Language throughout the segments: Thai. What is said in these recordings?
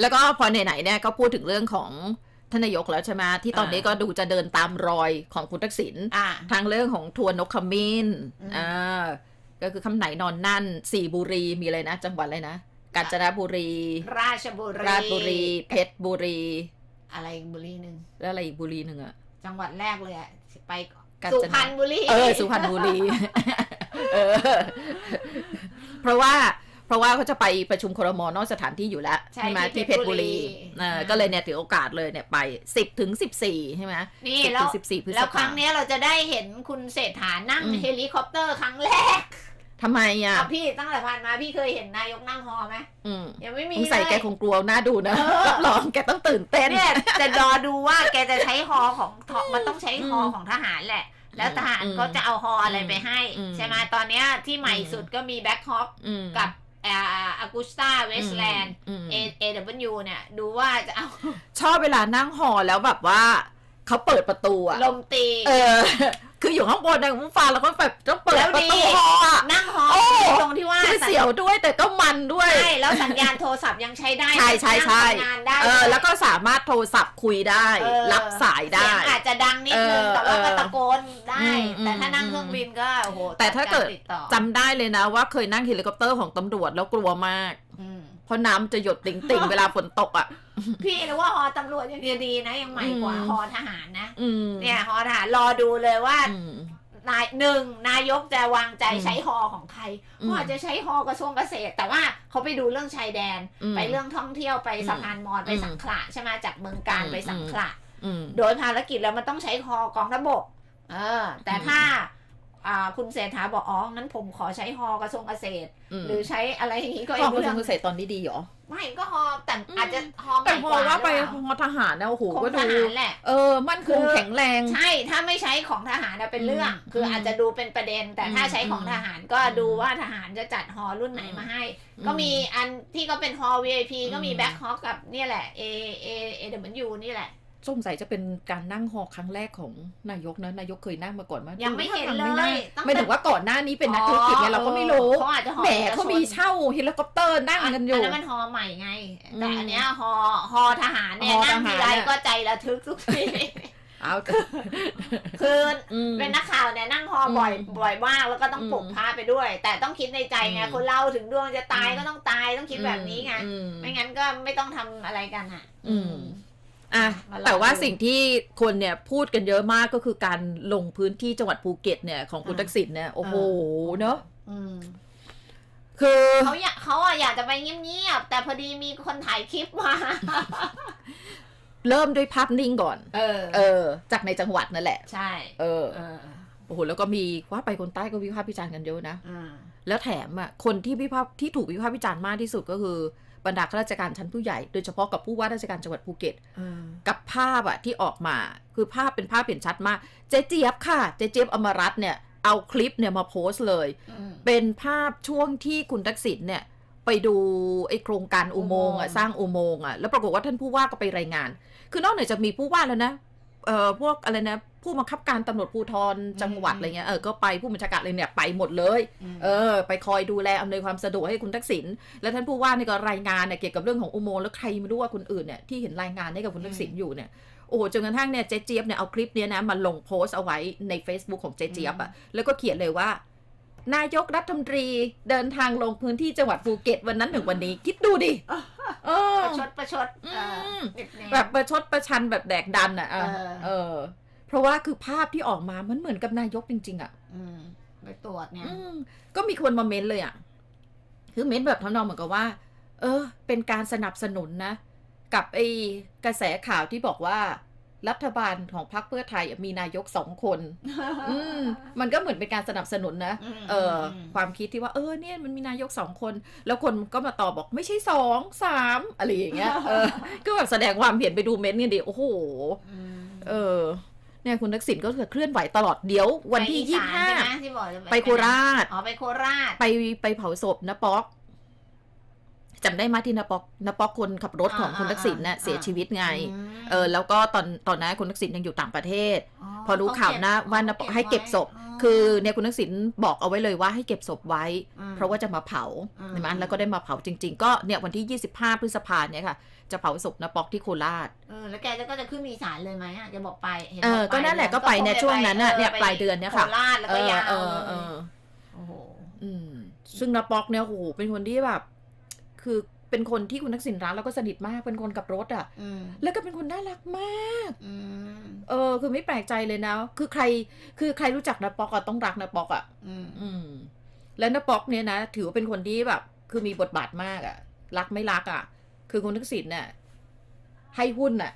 แล้วก็พอไหนๆเนี่ยก็พูดถึงเรื่องของท่านนายกแล้วใช่ไหมที่ตอนนี้ก็ดูจะเดินตามรอยของคุณทักษิณอ่าทางเรื่องของทัวร์นกขมิ้นอืมอ่าก็คือคำไหนนอนนั่นสี่บุรีมีอะไรนะ จังหวัดอะไรนะกาญจนบุรี ราชบุรี ราชบุรี เพชรบุรี อะไรอีกบุรีหนึ่งแล้วอะไรอีกบุรีหนึ่งอะจังหวัดแรกเลยอะไปกาญจนสุพรรณบุรี เออ สุพรรณบุรี เออ เพราะว่า เพราะว่าเขาจะไปประชุมครมนอกสถานที่อยู่แล้วใช่ใช่ไหมที่ที่เพเพชชรรบุบุรีรีเอออ่าก็เลยเนี่ยถือโอกาสเลยเนี่ยไปสิบถึงสิบสี่ใช่ไหมนี่สิบแล้ถึวงสิบสี่พฤษแล้วคภารั้งเนี้ยเราจะได้เห็นคุณเศรษฐานั่งอืมเฮลิคอปเตอร์ครั้งแรกทำไมอะอะพี่ตั้งแต่ผ่านมาพี่เคยเห็นนายกนั่งฮอไหมอืมยังไม่มีสงสัยเลยแกคงกลัวหน้าดูนะเออรับรองแกต้องตื่นเต้นเนี่ยจะรอดูว่าแกจะใช้ฮอของทอืมมันต้องใช้ฮอของทหารแหละ แล้วทหารอืมก็จะเอาฮออะไรไปให้อืมใช่ไหมตอนเนี้ยที่ใหม่อืมสุดก็มีแบ็คฮอ k อืมกับ อากูสตาเวสแลนด์อืมเอเอวเนี่ย ดูว่าจะเอา ชอบเวลานั่งหอแล้วแบบว่าเขาเปิดประตูอะลมตี เออ คืออยู่ข้างบนนะคุณฟ้าแล้วก็แบบต้องเปิดแล้วประดีตูหออะนั่งฮอโอ้ตรงที่ว่าคือเสียวด้วยแต่ก็มันด้วย ใช่ แล้วสัญญาณโทรศัพท์ยังใช้ได้ ใช่ใช่ใช่นั่งทำงานได้ เออ แล้วก็สามารถโทรศัพท์คุยได้เออรับสายได้เสียงอาจจะดังนิดนึงเออแต่ว่าก็เออตะโกนได้อืม แต่ถ้าอืมนั่งเครื่องบินก็โอ้โหแต่ถ้าเกิดตัติต่อจำได้เลยนะว่าเคยนั่งเฮลิคอปเตอร์ของตำรวจแล้วกลัวมากอืมเพราะน้ำจะหยดติ่งๆ เวลาฝนตกอะ พี่นึกว่าฮอตำรวจยังดีนะ ยังใหม่กว่าอืมฮอทหารนะอืมเนี่ยฮอทหารรอดูเลยว่าอืมนายหนึ่งนายกจะวางใจอืมใช้ฮอของใครอืมว่าจะใช้ฮอกระทรวงเกษตร แต่ว่าเขาไปดูเรื่องชายแดนอืมไปเรื่องท่องเที่ยวไปอืมสะพานมอญไปอืมสังขละใช่ไหมจากเมืองการอืมไปสังขละอืมโดยภารกิจแล้วมันต้องใช้ฮอกองทัพบก เออ แต่อืมถ้าอ่าคุณเศรษฐาบอกอ๋องั้นผมขอใช้ฮอกระทรวงเกษตรมหรือใช้อะไรอย่างนี้ก็ขอีองกกระทรเรื่วองงเกษตรตอนนี้ดีเหรอไม่ก็ฮอแต่อืมอาจจะฮอใหแต่ม่พกอว่าว่าไปหรือเปล่าฮอทหารนะโอ้โหของก็ทดูหารแหละเออมั่นคงแข็งแรง ใช่ถ้าไม่ใช้ของทหารนะเป็นเรื่องอืมคืออาจจะดูเป็นประเด็น แต่ถ้าใช้ของอืมทหารก็อืมดูว่าทหารจะจัดฮอรุ่นไหนมาให้อืมก็มีอันที่ก็เป็นฮอ VIP ก็มีอืมแบ็คฮอกับเนี่ยแหละ A A A W นี่แหละ สงสัยจะเป็นการนั่งฮอครั้งแรกของนายกนะนายกเคยนั่งมาก่อนมั้ยังไม่เห็นเลยไม่ตั้งแต่ไม่ถึงว่าก่อนหน้านี้เป็นนักธุรกิจไงเราก็ไม่รู้เขาอาจจะฮอแหมอกชนเขามีเช่าเฮลิคอปเตอร์นั่งกันอยู่อันนั้นมันฮอใหม่ไง แต่อืมอันเนี้ยฮอฮอทหารเนี่ยฮอนั่งทหารทีไรเนี่ยก็ใจระทึกทุกทีเอาแต่คืออืมเป็นนักข่าวเนี่ยนั่งฮอบ่อยอืมบ่อยมากแล้วก็ต้องอืมปลุกพาไปด้วย แต่ต้องคิดในใจไงอืมคนเราถึงดวงจะตายอืมก็ต้องตายต้องคิดแบบนี้ไงอืมไม่งั้นก็ไม่ต้องทำอะไรกันอะ อืม อะมาลองแต่ว่าดูสิ่งที่คนเนี่ยพูดกันเยอะมากก็คือการลงพื้นที่จังหวัดภูเก็ตเนี่ยของคุณอ่าทักษิณเนี่ยโอ้โหเนอะอืมคือเขาอยากเขาอะอยากจะไปเงียบๆแต่พอดีมีคนถ่ายคลิปมา เริ่มด้วยภาพนิ่งก่อน เออ เออ จากในจังหวัดนั่นแหละ ใช่ เออเออโอ้โหแล้วก็มีว่าไปคนใต้ก็วิพากษ์วิจารณ์กันเยอะนะอืมแล้วแถมอะคนที่วิพากษ์ที่ถูกวิพากษ์วิจารณ์มากที่สุดก็คือ บรรดาข้าราชการชั้นผู้ใหญ่โดยเฉพาะกับผู้ว่าราชการจังหวัดภูเก็ตอืมกับภาพอะที่ออกมาคือภาพเป็นภาพเห็นชัดมาก เจ๊เจี๊ยบค่ะเจ๊เจี๊ยบอมรัตน์เนี่ยเอาคลิปเนี่ยมาโพสต์เลยอืมเป็นภาพช่วงที่คุณทักษิณเนี่ยไปดูไอโครงการอุโมงค์อะอุโมงค์สร้างอุโมงค์อะแล้วปรากฏว่าท่านผู้ว่าก็ไปรายงาน คือนอกเหนือจากมีผู้ว่าแล้วนะ เอ่อพวกอะไรนะผู้บังคับการตำรวจภูธรจังหวัดอะไรเงี้ยเออก็ไปผู้บัญชาการเลยเนี่ยไปหมดเลย เออ ไปคอยดูแลอำนวยความสะดวกให้คุณทักษิณแล้วท่านผู้ว่าเนี่ยก็รายงานเนี่ยเกี่ยวกับเรื่องของอุโมงค์แล้วใครไม่รู้ว่าคนอื่นเนี่ยที่เห็นรายงานให้กับคุณทักษิณอยู่เนี่ยโอ้โหจนกระทั่งเนี่ยเจ๊เจี๊ยบเนี่ยเอาคลิปเนี้ยนะมาลงโพสต์เอาไว้ใน Facebook ของเจ๊เจี๊ยบอะแล้วก็เขียนเลยว่า นายกรัฐมนตรีเดินทางลงพื้นที่จังหวัดภูเก็ตวันนั้นถึงวันนี้ คิดดูดิเออประชดประชดเออมเน็บแนมแบบประชดประชันแบบแดกดันอะเออเออเออ เพราะว่าคือภาพที่ออกมามันเหมือนกับนายกจริง ๆ อะอืมไปตรวจเนี่ยอืมก็มีคนมาเม้นเลยอะ คือเม้นแบบทำนองเหมือนกับว่า เออ เป็นการสนับสนุนนะ กับไอ้กระแสข่าวที่บอกว่า รัฐบาลของพรรคเพื่อไทยอะมีนายกสองคน อืมมันก็เหมือนเป็นการสนับสนุนนะอืมเอออมความคิดที่ว่าเออเนี่ยมันมีนายกสองคน แล้วคนก็มาตอบบอกไม่ใช่สองสามอะไรอย่างเงี้ยเออก็แบบแสดงความเห็นไปดูเม้นต์กันดิโอ้โหอืมเออเนี่ยคุณทักษิณก็จะเคลื่อนไหวตลอดเดี๋ยว วันที่ไปยี่อีห้าสนใช่ไหมที่บอกจะไปโคราชอ๋อไปโคราชไปไปเผาศพนะป๊อก จำได้ไหมาที่นปอกนปอกคนขับรถของอ่าคุณทักษิณน่ะอ่าเสียชีวิตไงมเออแล้วก็ตอนตอนนั้นคุณทักษิณยังอยู่ต่างประเทศ พอรู้เขข่าวนะเก็บว่านปอกให้เก็บศพ คือเนี่ยคุณทักษิณบอกเอาไว้เลยว่าให้เก็บศพไว้มเพราะว่าจะมาเผาอืมใช่ไหมแล้วก็ได้มาเผาจริง ๆ ก็เนี่ยวันที่ 25 พฤษภาเนี่ยค่ะ จะเผาศพนปอกที่โคราชเออแล้วแกก็จะขึ้นมีสารเลยไหมอะจะบอกไปห็นเออบอกก็นั่นแหละเยก็ไปคงเนี่ยจะช่วงนั้นน่ะออเนี่ยไปปลายเดือนเนี่ยค่ะโราชแล้วก็ยาวเอเลอยเออโอ้โหอืมซึ่งนปอกเนี่ยโอ้โหเป็นคนที่แบบ คือเป็นคนที่คุณทักษิณรักแล้วก็สนิทมากเป็นคนกับรถอะอืมแล้วก็เป็นคนน่ารักมากอืมเออ คือไม่แปลกใจเลยนะ คือใคร คือใครรู้จักนปอกอะต้องรักนปอกอะอืมอืมแล้วนปอกเนี่ยนะถือว่าเป็นคนที่แบบ คือมีบทบาทมากอะรักไม่รักอะคือคุณทักษิณเนี่ยให้หุ้นอะ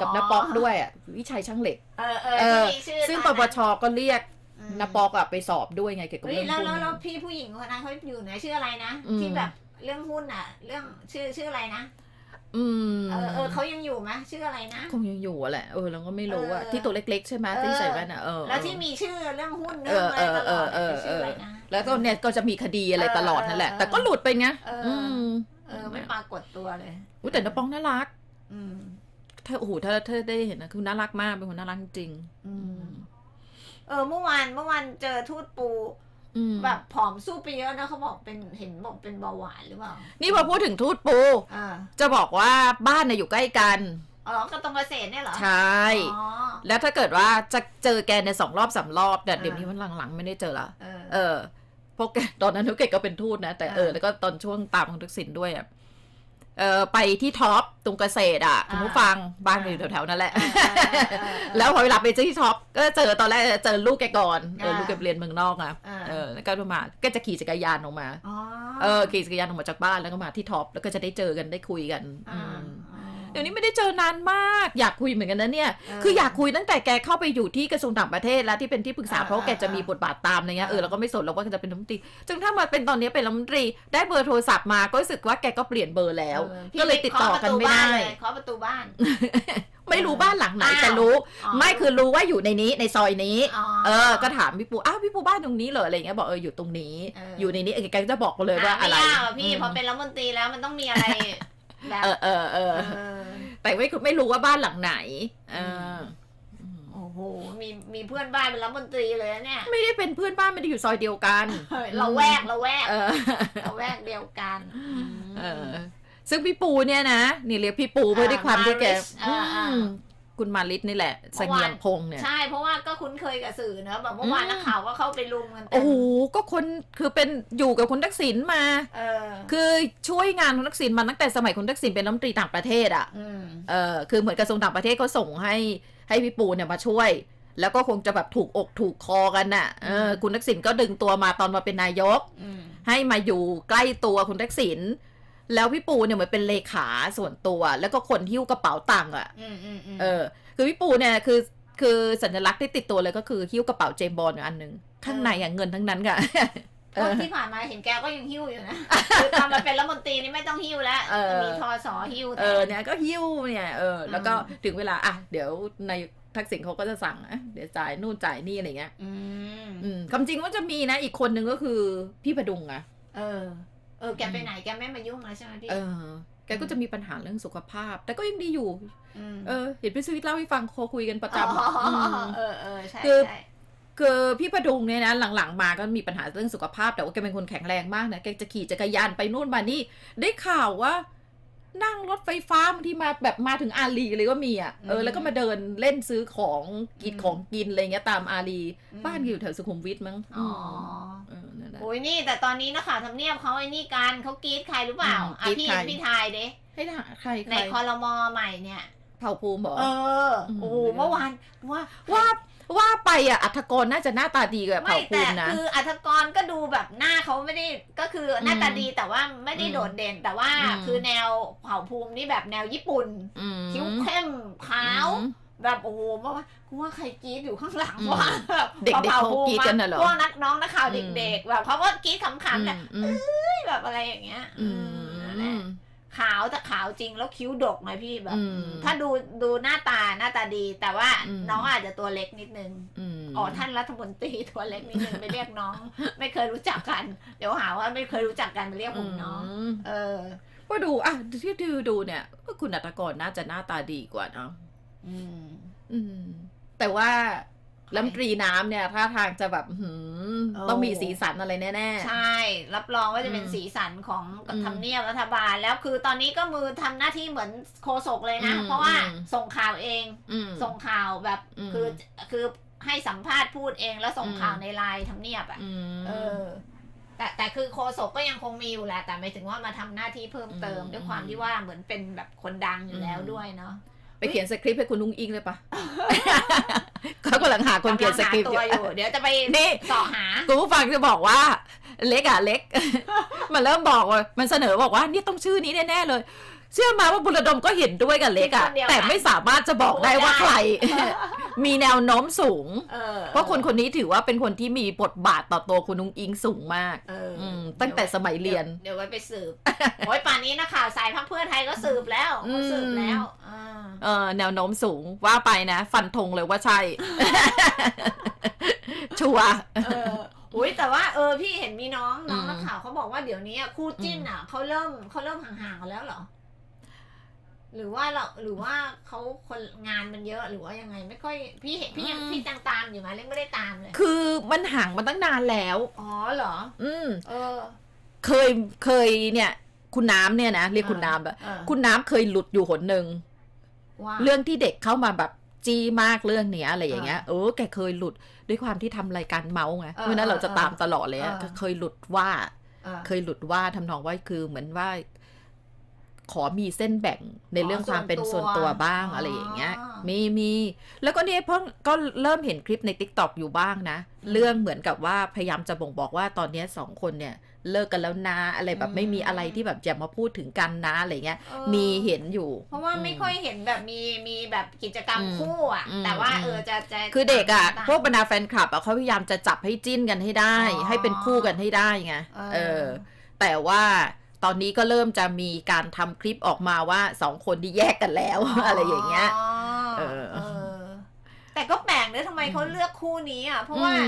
กับนปอกด้วยอะวิชัยช่างเหล็ก เออเออเออที่มีชื่อซึ่งตปอนปนั้นชก็เรียกอืมนปอกอะไปสอบด้วยไงเกี่ยวกับเฮ้ยเรื่องแล้วหุ้นแล้วแล้วพี่ผู้หญิงคนนั้นเขาอยู่ไหนชื่ออะไรนะอืมที่แบบ เรื่องหุ้นอะ เรื่องชื่อชื่ออะไรนะอืมเออเออเขายังอยู่ไหมชื่ออะไรนะคงยังอยู่อะแหละเออเราก็ไม่รู้อะเออที่ตัวเล็กๆใช่ไหมเออที่ใส่แว่นอะเออแล้วที่มีชื่อเรื่องหุ้นเอเรื่องออะไรเออตลเอออดเออชื่เอออะไรอนะแล้วก็เนี่ยก็จะมีคดีอะไรตลอดนั่นแหละเออแต่ก็หลุดไปไงเอออืมเออไม่ปรากฏตัวเลยอุ๊ยแต่นปองน่ารัก อืมถ้าโอ้โหถ้าถ้าได้เห็นนะคือน่ารักมากเป็นคนน่ารักจริง อืมเออเมื่อวานเมื่อวานเจอทูตปูอืม แบบผอมสู้ไปเยอะนะเขาบอกเป็นเห็นบอกเป็นเบาหวานหรือเปล่า นี่พอพูดถึงทูตปูอ่าจะบอกว่าบ้านน่ะอยู่ใกล้กันอ๋อก็ตรงเกษตรเนี่ยเหรอ ใช่อ๋อแล้วถ้าเกิดว่าจะเจอแกในสองรอบสามรอบแต่อ่าเดี๋ยวนี้มันหลังๆ ไม่ได้เจอละเออเออเพราะแกตอนนั้นนุกเกดก็เป็นทูตนะ แต่เอออ่าแล้วก็ตอนช่วงตามของทักษิณด้วยอะ เออไปที่ท็อปตรงเกษตรอะคุณผู้ฟังบ้านก็อยู่แถวๆนั่นแหละเออเออเออเออแล้วพอเวลาไปเจอที่ท็อปก็เจอตอนแรกเจอลูกแกก่อนเอออ่าลูกแกไปเรียนเมืองนอกอะอ่าเออแล้วก็มาก็จะขี่จักรยานออกมาอ๋อเออขี่จักรยานออกมาจากบ้านแล้วก็มาที่ท็อปแล้วก็จะได้เจอกันได้คุยกันอ่าอืมอ๋อเดี๋ยวนี้ไม่ได้เจอนานมาก อยากคุยเหมือนกันนะเนี่ยเออคืออยากคุยตั้งแต่แกเข้าไปอยู่ที่กระทรวงต่างประเทศแล้วที่เป็นที่ปรึกษาอ่าเพราะว่าแกจะมีบทบาทตามอะไรเงี้ยเอออ่าเราก็ไม่สนหรอกว่าจะเป็นรัฐมนตรีจนถ้ามาเป็นตอนนี้เป็นรัฐมนตรี ได้เบอร์โทรศัพท์มาก็รู้สึกว่าแกก็เปลี่ยนเบอร์แล้วออพี่ก็เลยติดต่อกันไม่ได้เคาะประตูบ้านเลยเคาะประตูบ้านไม่รู้บ้านหลังไหนอ้าวแต่รู้อ๋อไม่คือรู้ว่าอยู่ในนี้ในซอยนี้อ๋อเออ ก็ถามพี่ปูอ้าวพี่ปูบ้านตรงนี้เหรออะไรเงี้ยบอกเอออยู่ตรงนี้เออออยู่ในนี้เออแกก็จะบอกเลยว่าอะไรม่ยากหกพี่มพอเป็นรัฐมนตรีแล้วมันต้องมีอะไรแบบ เออเออเออเออแต่ไม่ไม่รู้ว่าบ้านหลังไหนเอออโอ้โห มีมีเพื่อนบ้านเป็นรัฐมนตรีเลยนะเนี่ย ไม่ได้เป็นเพื่อนบ้านไม่ได้อยู่ซอยเดียวกันเฮ้ยเราแวกเราแวกเออเราแวกเดียวกันเออซึ่งพี่ปูเนี่ยนะนี่เรียกพี่ปูเพื่อด้วยความที่แก มาริสอ่าอ่าอืมคุณมาริสนี่แหละเสงี่ยมพงษ์เนี่ยใช่เพราะว่าก็คุ้นเคยกับสื่อเนอะแบบเมื่อวานอืมนักข่าวก็เข้าไปลุมกันเต็มโอ้โหก็คนคือเป็นอยู่กับคุณทักษิณมาเออคือช่วยงานคุณทักษิณมาตั้งแต่สมัยคุณทักษิณเป็นรัฐมนตรีต่างประเทศอะอืมเออคือเหมือนกระทรวงต่างประเทศเขาส่งให้ให้พี่ปูเนี่ยมาช่วย แล้วก็คงจะแบบถูกอกถูกคอกันน่ะเออคุณทักษิณก็ดึงตัวมาตอนมาเป็นนายกอืมให้มาอยู่ใกล้ตัวคุณทักษิณ แล้วพี่ปูเนี่ยเหมือนเป็นเลขาส่วนตัว แล้วก็คนหิ้วกระเป๋าตังค์อะอืมอืมอืมเออ คือพี่ปูเนี่ยคือคือสัญลักษณ์ที่ติดตัวเลยก็คือหิ้วกระเป๋าเจมส์บอลอยู่อันหนึ่งข้างในอะเงินทั้งนั้นค่ะเออที่ผ่านมาเห็นแกก็ยังหิ้วอยู่นะคือตอนมาเป็นรัฐมนตรีนี่ไม่ต้องหิ้วแล้วเออมีทอสอหิ้วแทเออเนี่ยก็หิ้วเนี่ยเออแล้วก็อืมถึงเวลาอะเดี๋ยวในทักษิณเขาก็จะสั่งอะเดี๋ยวจ่ายนู่นจ่ายนี่อะไรเงี้ยอืมอืมความจริงว่าจะมีนะอีกคนนึงก็คือพี่ประดุงอะเออเออแกไปไหนแกไม่มายุ่งแล้วใช่ไหมพี่เออแกก็จะมีปัญหาเรื่องสุขภาพ แต่ก็ยังดีอยู่มเออ เห็นพี่สวิตเล่าให้ฟังโคคุยกันประจำอ๋ออะมเออเออใช่คือใช่คือพี่ประดุงเนี่ยนะหลังๆมาก็มีปัญหาเรื่องสุขภาพ แต่ว่าแกเป็นคนแข็งแรงมากนะแกจะขี่จักรยานไปนู่นมานี่ ได้ข่าวว่า นั่งรถไฟฟ้าบางที่มาแบบมาถึงอาลีเลยก็มีอะเออแล้วก็มาเดินเล่นซื้อของกินของกินอะไรเงี้ยตามอาลีบ้านแกอยู่แถวสุขุมวิทมั้งอ๋อเออ นั่นแหละโอ้ยนี่แต่ตอนนี้นะคะทำเนียบเขาไอ้นี่กันเขากรีดใครหรือเปล่าอืมอะกรี๊พี่ดใคร พี่ทายเด้ให้ถามใครใคในรคอรมอใหม่เนี่ย เผ่าภูมิเหรอเออม โอ้โหเมื่อวานว่าว่าว่าไปอะอัธกรน่าจะหน้าตาดีกว่าไม่เผ่าภูแต่มินะ คืออัธกรก็ดูแบบหน้าเขาไม่ได้ก็คือหน้าตาดีแต่ว่าไม่ได้อืมโดดเด่น แต่ว่าอืม คือแนวเผ่าภูมินี่แบบแนวญี่ปุ่น อืมคิ้วเข้มขาว อืม แบบโอ้โหเมื่อวานกูว่าใครกรี๊ดอยู่ข้างหลังอืมว่าเด็กๆเขากรี๊ดกันน่ะเหรอพวกนักน้องนักข่าวอืมเด็กๆแบบเขาก็กรี๊ดขำๆแหละอืมแบบอะไรอย่างเงี้ยอือืมนั่นแหละมขาวแต่ขาวจริงแล้วคิ้วดกไหมพี่แบบอืมถ้าดูดูหน้าตาหน้าตาดี แต่ว่าอืมน้องอาจจะตัวเล็กนิดนึงอืมอ๋อท่านรัฐมนตรีตัวเล็กนิดนึงไปเรียกน้อง ไม่เคยรู้จักกัน เดี๋ยวหาว่าไม่เคยรู้จักกันไปเรียกผมน้องมเออ ก็ดูอะที่ดูดูเนี่ยก็คุณอัตกรน่าจะหน้าตาดีกว่าเนาะ อืม อืม แต่ว่าลำตรีน้ำเนี่ยท่าทางจะแบบหืมโอ้ต้องมีสีสันอะไรแน่ใช่ รับรองว่าจะเป็นอืมสีสันของอืมทำเนียบรัฐบาล แล้วคือตอนนี้ก็มือทำหน้าที่เหมือนโฆษกเลยนะอืมเพราะว่าอืมส่งข่าวเองๆอืมส่งข่าวแบบอืมคือคือให้สัมภาษณ์พูดเองแล้วส่งอืมข่าวในไลน์ทำเนียบอะอืมเออ แต่แต่คือโฆษกก็ยังคงมีอยู่แหละแต่หมายถึงว่ามาทำหน้าที่เพิ่มเติมอืมด้วยความที่ว่าเหมือนเป็นแบบคนดังอยู่แล้วอืมด้วยเนาะ ไปเขียนสคริปต์ให้คุณนุ้งอิงเลยปะเขากำลังหาคนเขียนสคริปต์กำลังหาตัวอยู่ เดี๋ยวจะไปนี่เสาะหาคุณผู้ฟังจะบอกว่า เล็กอะเล็ก มันเริ่มบอกว่ามันเสนอบอกว่านี่ต้องชื่อนี้แน่ๆเลย เชื่อมาว่าบุรดมก็เห็นด้วยกับเล็กอะคนเดียวกันแต่ไม่สามารถจะบอกได้ว่าใคร มีแนวโน้มสูง เออเพราะคนคนนี้ถือว่าเป็นคนที่มีบทบาทต่อตัวคุณนุ้งอิงสูงมาก เออออืมตั้งแต่สมัยเรียน เดี๋ยวไว้ไปสืบ โอ้ยป่านนี้นะข่าวสายพักเพื่อไทยก็สืบแล้วอืม เขาสืบแล้วอ่าเออแนวโน้มสูงว่าไปนะ ฟันธงเลยว่าใช่ ชัวร์ เอออุ้ยแต่ว่าเออพี่เห็นมีน้องน้องอืม นักข่าวเขาบอกว่าเดี๋ยวนี้คู่จิ้นอะเขาเริ่มเขาเริ่มห่างๆกันแล้วเหรอ หรือว่าเราหรือว่าเขาคนงานมันเยอะหรือว่ายังไงไม่ค่อยพี่เห็นพี่ยังพี่จังตามอยู่ไหมเล่นไม่ได้ตามเลย คือมันห่างมาตั้งนานแล้ว อ๋อเหรอ อืม เออ เคยเคยเนี่ย คุณน้ำเนี่ยนะเรียกคุณน้ำแบบเออคุณน้ำเคยหลุดอยู่หนหนึ่งว่าเรื่องที่เด็กเข้ามาแบบจี้มากเรื่องเนี้ยอะไรอย่างเงี้ยเออแกเคยหลุดด้วยความที่ทำรายการเมาส์ไงเออเพราะฉะนั้นเราจะตามตลอดเลยอะเออก็เคยหลุดว่าเออเคยหลุดว่าทำนองว่าคือเหมือนว่า ขอมีเส้นแบ่งในเรื่องความเป็นส่วนตัวบ้างอะไรอย่างเงี้ย มีมีแล้วก็เนี่ยเพิ่งก็เริ่มเห็นคลิปใน t ิ k t o k อยู่บ้างนะ เรื่องเหมือนกับว่าพยายามจะบ่งบอกว่าตอนเนี้ยสองคนเนี่ยเลิกกันแล้วนะอะไรแบบไม่มีอะไรที่แบบจะมาพูดถึงกันนะอะไรเงี้ยเออมีเห็นอยู่ เพราะว่าไม่ค่อยเห็นแบบมีมีแบบกิจกรรมอืมคู่อะอืมแต่ว่าอืมเออจะจะคือเด็กอะต่างๆพวกบรรดาแฟนคลับอะเขาพยายามจะจับให้จิ้นกันให้ได้อ๋อให้เป็นคู่กันให้ได้ไงเออเออแต่ว่า ตอนนี้ก็เริ่มจะมีการทำคลิปออกมาว่าสองคนที่แยกกันแล้วอะไรอย่างเงี้ยเออเออแต่ก็แปลกเนอะทำไมเขาเลือกคู่นี้อะ เพราะว่าอืม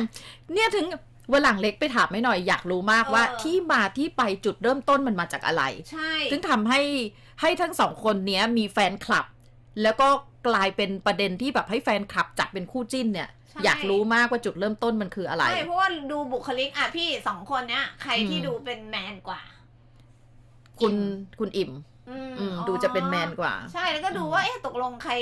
เนี่ยถึงวันหลังเล็กไปถามไม่หน่อยอยากรู้มากว่าเออที่มาที่ไปจุดเริ่มต้นมันมาจากอะไร ใช่ถึงทำให้ให้ทั้งสองคนเนี้ยมีแฟนคลับ แล้วก็กลายเป็นประเด็นที่แบบให้แฟนคลับจัดเป็นคู่จิ้นเนี่ยใช่อยากรู้มากว่าจุดเริ่มต้นมันคืออะไรใช่เพราะว่าดูบุคลิกอะพี่สองคนเนี้ยใครที่อืมดูเป็นแมนกว่า คุณคุณอิ่มอืมอืมอ๋อดูจะเป็นแมนกว่า ใช่แล้วก็ดูว่าเอ๊ะตกลงใคร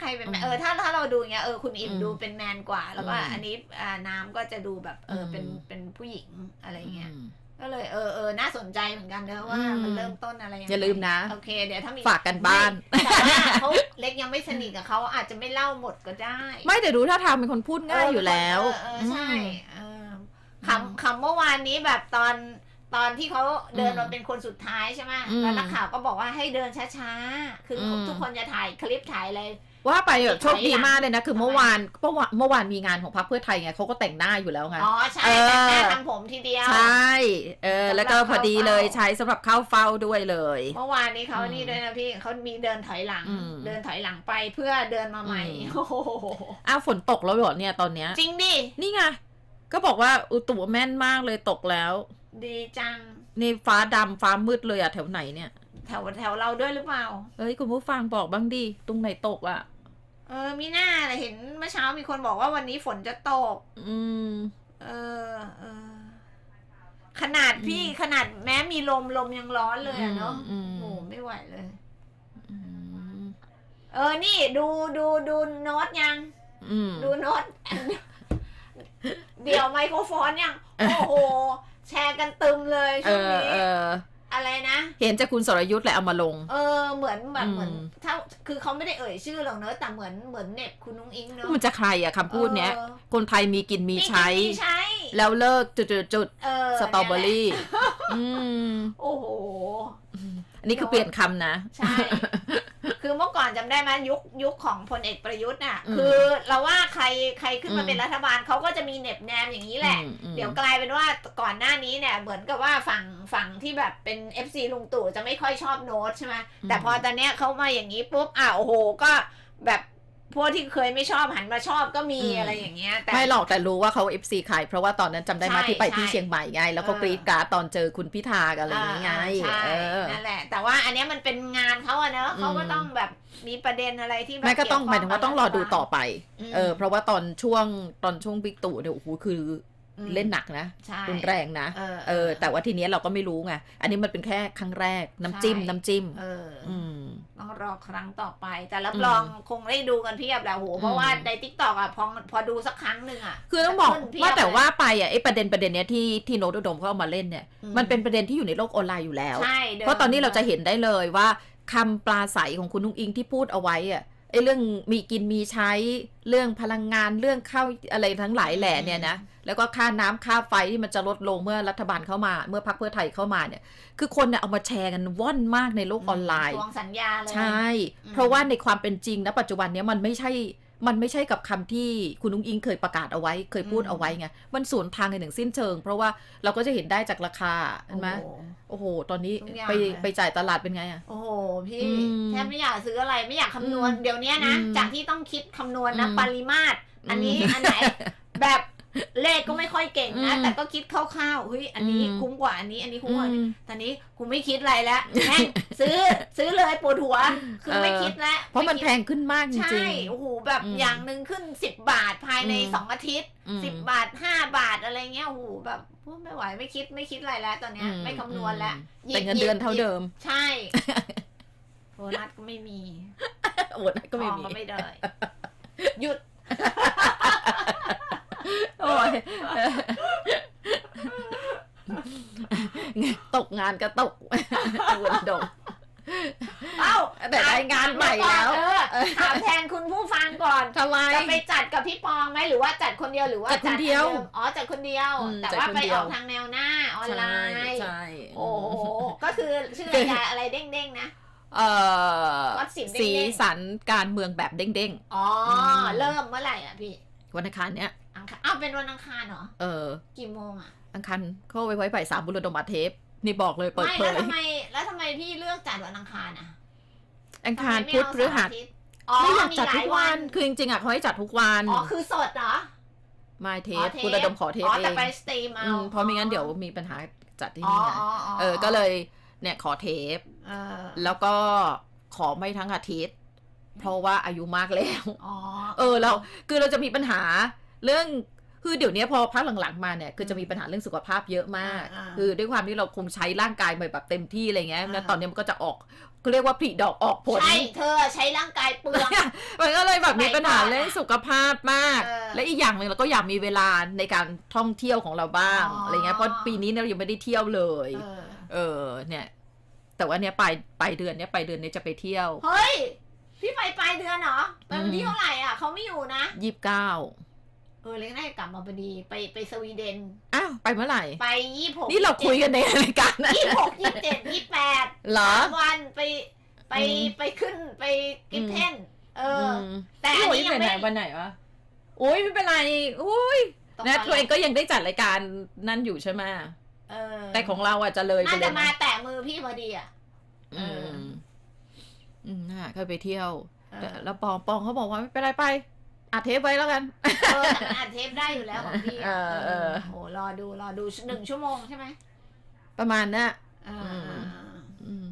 ใครเป็นแมนอืมเออถ้าถ้าเราดูอย่างเงี้ยเออคุณอิ่มอืมดูเป็นแมนกว่า แล้วก็อืมอันนี้อ่าน้ำก็จะดูแบบเอออมเป็นเป็นผู้หญิงอะไรเงี้ยอืมก็เลยเออเออน่าสนใจเหมือนกันเนอะว่าอืมมันเริ่มต้นอะไรงไงอย่าลืมนะ โอเค เดี๋ยวถ้ามีฝากกันบ้านไม่แต่ว่าเขาเล็กยังไม่สนิทกับเขาอาจจะไม่เล่าหมดก็ได้ ไม่แต่ดูท่าทางเป็นคนพูดง่ายอยู่แล้วเออเออใช่อืมเออคำคำเมื่อวานนี้แบบตอน ตอนที่เขาเดินอืมมาเป็นคนสุดท้ายใช่ไหมอืมแล้วนักข่าวก็บอกว่าให้เดินช้าๆ คืออมทุกคนจะถ่ายคลิปถ่ายอะไรว่าไปแบบถโชอยคดีหลังมากเลยนะ คือทำไมเมื่อวานเมื่อวานเมื่อวานมีงานของพรรคเพื่อไทยไงเขาก็แต่งหน้าอยู่แล้วไงอ๋อใช่เออแต่แค่ทำผมทีเดียว ใช่เออแล้วก็พอดีเลยใช้สำหรับเข้าเฝ้าด้วยเลย เมื่อวานนี้เขาอืมนี่ด้วยนะพี่เขามีเดินถอยหลังอืมเดินถอยหลังไปเพื่อเดินมาใหม่อืมโอ้โหอ้าวฝนตกแล้วเหรอเนี่ยตอนเนี้ยจริงดินี่ไงก็บอกว่าอุตุแม่นมากเลยตกแล้ว ดีจัง นี่ฟ้าดำฟ้ามืดเลยอะแถวไหนเนี่ย แถวแถวเราด้วยหรือเปล่า เอ้ยคุณผู้ฟังบอกบ้างดิตรงไหนตกอะเออ มีหน้าแต่เห็นเมื่อเช้ามีคนบอกว่าวันนี้ฝนจะตก อืม เออเออ ขนาดพี่ขนาดแม้มีลมลมยังร้อนเลยอะเนาะอืมโอ้ไม่ไหวเลย อืมเออ นี่ดูดูดูโน้ตยัง อืม ดูโน้ต เดี๋ยวไมโครโฟนยัง โอ้โห แชร์กันตึมเลยเอช่วงอนี้เออ อะไรนะ เห็นจากคุณสรยุทธ์แหละเอามาลง เออเหมือนแบบอืมเหมือนถ้าคือเขาไม่ได้เอ่ยชื่อหรอกเนอะแต่เหมือนเหมือนเน็บคุณนุ้งอิงเนอะมันจะใครอะคำพูดเนี้ย ออคนไทยมีกินมีใช้ มีใช้แล้วเลิกจุดจุดจุดเออสตรอเบอรี่อืม โอ้โห อันนี้คือเปลี่ยนคำนะ ใช่คื อเมื่อก่อนจำได้ไหมยุคยุคของพลเอกประยุทธ์น่ะอืมคือเราว่าใครใครขึ้นมาอืมเป็นรัฐบาลเขาก็จะมีเหน็บแนมอย่างนี้แหละอืมอืมเดี๋ยวกลายเป็นว่าก่อนหน้านี้เนี่ยเหมือนกับว่าฝั่งฝั่งที่แบบเป็น FC ลุงตู่จะไม่ค่อยชอบโน้ตใช่ไหมแต่พอตอนเนี้ยเขามาอย่างนี้ปุ๊บอะโอ้โหก็แบบ พวกที่เคยไม่ชอบหันมาชอบก็มีอืม อะไรอย่างเงี้ย แต่ ไม่หรอกแต่รู้ว่าเขา FC ใครเพราะว่าตอนนั้นจำได้ไหมาใช่ที่ไปที่ใช่เชียงใหม่ไง แล้วเขาเออ กรีดกราดตอนเจอคุณพิธากันอะไรอย่างเงี้ยไงใช่เออ นั่นแหละ แต่ว่าอันเนี้ยมันเป็นงานเขาอะเนอะเขาก็อืม ต้องแบบมีประเด็นอะไรที่แบบแม่ก็ต้องเวหมายถึงว่าต้องรอดูต่อไปมเออ เพราะว่าตอนช่วงตอนช่วงบิ๊กตู่เนี่ยโอ้โหคืออืม เล่นหนักนะใช่รุนแรงนะเออเออ แต่ว่าทีเนี้ยเราก็ไม่รู้ไงอันนี้มันเป็นแค่ครั้งแรกน้ำจิ้มใช่น้ำจิ้มเออออืมต้องรอครั้งต่อไป แต่รับอืมรองคงได้ดูกันเพียบแหละโหเพราะว่าอืมในทิกตอกอะพอพอดูสักครั้งหนึ่งอะคือต้องบอกขึ้นเพียบว่าแต่เลยว่าไปอะไอ้ประเด็นประเด็นเนี้ยที่ที่โนตอุดมเขาเอามาเล่นเนี่ยอืมมันเป็นประเด็นที่อยู่ในโลกออนไลน์อยู่แล้วใช่ดิเพราะตอนนี้เราจะเห็นได้เลยว่าคำปลาใสของคุณนุ้งอิงที่พูดเอาไว้อะ ไอ้เรื่องมีกินมีใช้เรื่องพลังงานเรื่องข้าวอะไรทั้งหลายแหล่เนี่ยนะแล้วก็ค่าน้ำค่าไฟที่มันจะลดลงเมื่อรัฐบาลเข้ามา เมื่อพรรคเพื่อไทยเข้ามาเนี่ย คือคนเนี่ยเอามาแชร์กันว่อนมากในโลกออนไลน์ทวงสัญญาเลยใช่อืมเพราะว่าในความเป็นจริงนะปัจจุบันเนี้ยมันไม่ใช่ มันไม่ใช่กับคำที่คุณนุ้งอิงเคยประกาศเอาไว้ เคยพูดเอาไว้ไง มันสวนทางกันอย่างสิ้นเชิง เพราะว่าเราก็จะเห็นได้จากราคาเห็นไหมโอ้โหโอ้โหตอนนี้ทุกอย่างไปเลยไปจ่ายตลาดเป็นไงอะโอ้โห พี่อืมแทบไม่อยากซื้ออะไรไม่อยากคำนวณอืมเดี๋ยวนี้นะอืมจากที่ต้องคิดคำนวณนะอืมปริมาตร อันนี้อืมอันไหนแบบ เลขก็ไม่ค่อยเก่งนะอืมแต่ก็คิดคร่าวๆเฮ้ยอันนี้อืมคุ้มกว่าอันนี้ อันนี้คุ้มกว่าอันนี้อืมตอนนี้กูไม่คิดอะไรแล้วแม่งซื้อซื้อเลยปวดหัว คือไม่เออคิดแล้วเพราะมันไคิแพดงขึ้นมากจใช่ริงโอ้โหแบบอืมอย่างหนึ่งขึ้นสิบบาทภายในอืมสองอาทิตย์ๆอืมสิบบาทห้าบาทอะไรเงี้ยโอ้โหแบบพูดไม่ไหวไม่คิดไม่คิดอะไรแล้ว ตอนเนี้ยอืไม่คำนวณแล้วอืมแต่เงินเดือนเท่าเดิม ใช่โบนัสก็ไม่มีโอ้ยก็ไม่ทองมีก็ไม่ได้ หยุด โอ้ยตกงานก็ตกวนดงเอ้าแต่ได้งานใหม่แล้วเออถามแทนคุณผู้ฟังก่อนทำไมจะไปจัดกับพี่ปองไหมหรือว่าจัดคนเดียวหรือว่าจัดคนเดียวอันดิมอ๋อจัดคนเดียวอืมแต่จัดว่าคนไปเดีอยวอกทางแนวหน้าออนไลน์ใช่ใช่โอ้โหก็คือชื่อรายการอะไรเด้งๆนะเอ่อวัดสิบเด้งๆสีสันการเมืองแบบเด้งอ๋ออมเริ่มเมื่อไหร่อะพี่ๆวันอังคารเนี้ย อังคารอ้าวเป็นวันอังคารเหรอ เออ กี่โมงอะ อังคารเข้าไว้ไว้บ่ายสามบุรดมอาเทป นี่บอกเลยเปิดไม่เผแล้วยทำไมแล้วทำไมพี่เลือกจัดวันอังคารอะอังคารทำไมไม่พุธเอพฤหัสเสาร์อาทิตย์อ๋อไม่อยากมีจัดหลาทุยกวัน คือจริงๆอะเขาให้จัดทุกวัน อ๋อคือสดเหรอมาเทอ๋อปบุรดมขอเทปอ๋อเอแต่งไปสตรีมเอาอืมเพราะไม่งั้นเดี๋ยวมีปัญหาจัดที่อ๋อนี่ไงอ๋ออ๋อเออ ก็เลยเนี่ยขอเทป เออแล้วก็ขอไม่ทั้งอาทิตย์ เพราะว่าอายุมากแล้ว อ๋อ เออเราคือเราจะมีปัญหา เรื่องคือเดี๋ยวนี้พอพักหลังๆมาเนี่ยคือจะมีปัญหาเรื่องสุขภาพเยอะมากอ่าๆคือด้วยความที่เราคงใช้ร่างกายไปแบบเต็มที่อะไรเงี้ยอ่าแล้วตอนนี้มันก็จะออกก็เรียกว่าผลิดอกออกผลใช่เธอใช้ร่างกายเปลืองมันก็เลยแบบมีปัญหาสมัยก่อนอะเรื่องสุขภาพมากเออและอีกอย่างหนึ่งเราก็อยากมีเวลาในการท่องเที่ยวของเราบ้างอ๋อออะไรเงี้ยเพราะปีนี้เนี่ยเรายังไม่ได้เที่ยวเลย เออเออเนี่ย แต่ว่าเนี่ยปลายปลายเดือนเนี่ยปลายเดือนเนี่ยจะไปเที่ยวเฮ้ยพี่ไปปลายเดือนเหรอไปวันที่อืมเท่าไหร่อะเขาไม่อยู่นะยี่สิบเก้า เออเล็กน่าจะกลับมาพอดีไปไปสวีเดน อ้าวไปเมื่อไหร่ ไปยี่หกนี่เราคุยกันในรายการนะยี่หกยี่เจ็ดยี่แปดเหรอสามวันไปไปอืมไปขึ้นไปกิฟเทนเอออมแต่อันโอ้ยนี้ยังไปไหนไม่วันไหนวะโอ้ยไม่เป็นไรอุ้ยตรงนะกัตัวเองก็ยังได้จัดรายการนั่นอยู่ใช่ไหมเออ แต่ของเราอะจะเลยไปน่าเลจะยมานะแตะมือพี่พอดีอะอืมอืมน่ะก็ไปเที่ยวเอแต่อแล้วปองปองเขาบอกว่าไม่เป็นไรไป อัดเทปไว้แล้วกัน เออแต่มันอัดเทปได้อยู่แล้วของพี่อะเออเออ โอ้รอดูรอดูหนึ่งชั่วโมงใช่ไหมประมาณน่ะเอออืม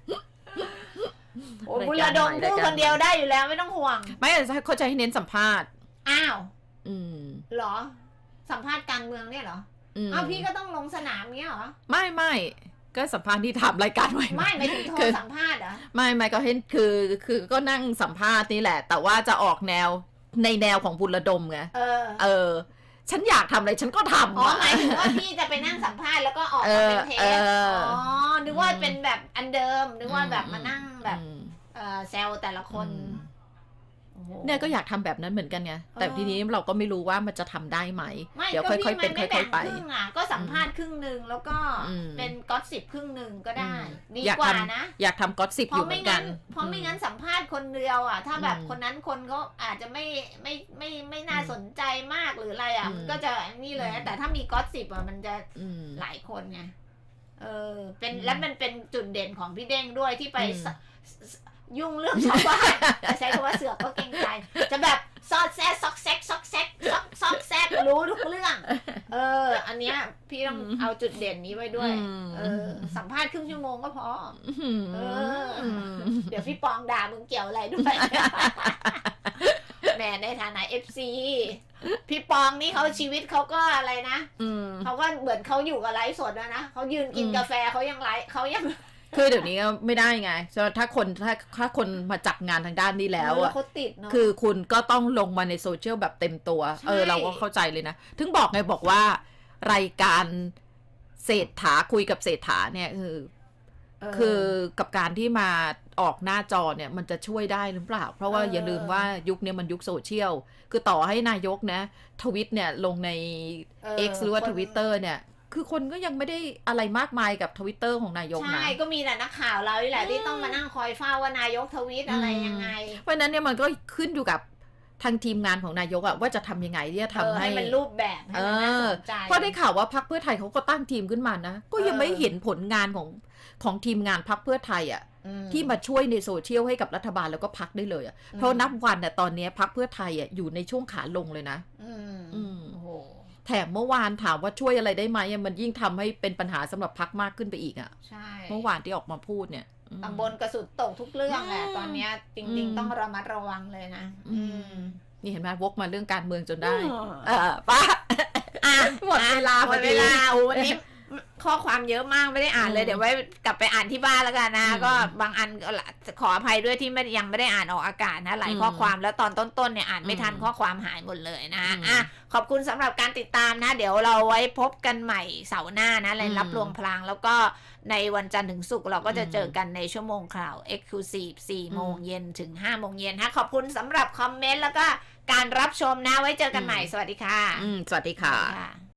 อืม โอ้รายการบุญระดมใหม่พูดรายการคนเดียวได้อยู่แล้วไม่ต้องห่วง ไม่เขาจะให้เน้นสัมภาษณ์ อ้าวอืมเหรอ สัมภาษณ์การเมืองเนี่ยเหรออืมอ้าวพี่ก็ต้องลงสนามเนี้ยเหรอ ไม่ไม่ ก็สัมภาษณ์ที่ทำรายการไว้ไม่ไม่ถึงโทคืรอสัมภาษณ์เหรอไม่ไม่ก็เห็นคือคือก็นั่งสัมภาษณ์นี่แหละ แต่ว่าจะออกแนวในแนวของบุญระดมไงเออ เออ ฉันอยากทำอะไรฉันก็ทำอ๋ออะหมายถึงว่าพี่จะไปนั่งสัมภาษณ์แล้วก็ออกเอมาอเป็นเทเอปออ๋อนึกว่าเป็นแบบอันเดิมนึกว่าแบบอืมมานั่งแบบอืมเออแซวแต่ละคนอืมโอ้โห เนี่ยก็อยากทำแบบนั้นเหมือนกันไงแต่เออทีนี้เราก็ไม่รู้ว่ามันจะทำได้ไหมไม่เดี๋ยวก็ค่อยพี่ๆเป็นไม่ค่แบ่อยงๆไปครึ่งอะก็สัมภาษณ์ครึ่งหนึ่งแล้วก็อืมเป็นก็อตสิบครึ่งหนึ่งก็ได้อืมดีอยากกว่าทำนะ อยากทำก็อตสิบเพอยู่ราะเหมืไม่อนกังั้นนเพราะไม่อืงั้นสัมภาษณ์คนเดียวอะ ถ้าแบบอืมคนนั้นคนก็อาจจะไม่ไม่ไม่ไม่น่าอืมสนใจมากหรืออะไรอะอืมมันก็จะนี่เลยอืนะมแต่ถ้ามีก็อตสิบอะมันจะอืมหลายคนไงเออเป็นอืมและมันเป็นจุดเด่นของพี่เด้งด้วยที่ไปอืมสส ยุ่งเรื่องชาวบ้านใช้คำว่าเสือกก็เกรงใจ จะแบบซอดแซกซอกแซกซอกแซกซอกซอกแซกรู้ทุกเรื่อง เออ อันเนี้ย พี่ต้องอืมเอาจุดเด่นนี้ไว้ด้วยอืมเออ สัมภาษณ์ครึ่งชั่วโมงก็พออืมเออ เดี๋ยวพี่ปองด่ามึงเกี่ยวอะไรด้วยแหมในฐานะเอฟซีพี่ปองนี่เขาชีวิตเขาก็อะไรนะอืมเขาก็เหมือนเขาอยู่กับไลฟ์สดแล้วนะเขายืนกินอืมกาแฟเขายังไลฟ์เขายัง คือเดี๋ยวนี้ก็ไม่ได้ไงถ้าคนถ้าถ้าคนมาจับงานทางด้านนี้แล้วอะ เขาติดเนาะ คือคุณก็ต้องลงมาในโซเชียลแบบเต็มตัว ใช่ เออ เราก็เข้าใจเลยนะ ถึงบอกไงบอกว่า รายการเศรษฐาคุยกับเศรษฐาเนี่ยคือเออคือกับการที่มาออกหน้าจอเนี่ยมันจะช่วยได้หรือเปล่า เพราะว่าเออออ ย่าลืมว่ายุคเนี้มันยุคโซเชียล คือต่อให้นายกนะ ทวิตเนี่ยลงใน X หรือว่าทวิตเตอร์เนี่ย คือคนก็ยังไม่ได้อะไรมากมายกับทวิตเตอร์ของนายกนะ ใช่ ก็มีแต่นักข่าวเรานี่แหละที่ต้องมานั่งคอยเฝ้าว่านายกทวีตอะไรอืมยังไง เพราะฉะนั้นเนี่ยมันก็ขึ้นอยู่กับทางทีมงานของนายกอะว่าจะทำยังไงที่จะทำเออให้มันรูปแบบให้มันน่าสนใจเพราะได้ข่าวว่าพักเพื่อไทยเขาก็ตั้งทีมขึ้นมานะ ก็ยังเออไม่เห็นผลงานของของทีมงานพักเพื่อไทยอะอืที่มาช่วยในโซเชียลให้กับรัฐบาลแล้วก็พักได้เลยอะเพราะนับวันน่ะตอนเนี้ยพักเพื่อไทยอะอยู่ในช่วงขาลงเลยนะ อืมอืมโอ้โห แถมเมื่อวานถามว่าช่วยอะไรได้ไหมอะมันยิ่งทำให้เป็นปัญหาสำหรับพักมากขึ้นไปอีกอะใช่เมื่อวานที่ออกมาพูดเนี่ยอืมตำบลกระสุนตกทุกเรื่องแหละอืมตอนเนี้ยจอืริงมๆต้องระมัดระวังเลยนะ อืมนี่เห็นไหมวกมาเรื่องการเมืองจนได้อืมเออป้าอะหมดเวลาหพมอดดีเวลาโอ้วันนี้ ข้อความเยอะมากไม่ได้อ่านเลยอืมเดี๋ยวไว้กลับไปอ่านที่บ้านแล้วกันนะอืมก็บางอันก็ละขออภัยด้วยที่ไม่ยังไม่ได้อ่านออกอากาศนะหลายอืมข้อความแล้วตอนต้นๆเนี่ยอ่านไม่ทันอืมข้อความหายหมดเลยนะอืมอะขอบคุณสำหรับการติดตามนะ เดี๋ยวเราไว้พบกันใหม่เสาร์หน้านะเลยรับอืมรวงพลางแล้วก็ในวันจันทร์ถึงศุกร์เราก็จะอืมเจอกันในชั่วโมงข่าว Exclusive 4โมงอืมเย็นถึง5โมงเย็นนะขอบคุณสำหรับคอมเมนต์แล้วก็การรับชมนะไว้เจอกันใหม่อืมสวัสดีค่ะอืมสวัสดีค่ะสวัสดีค่ะ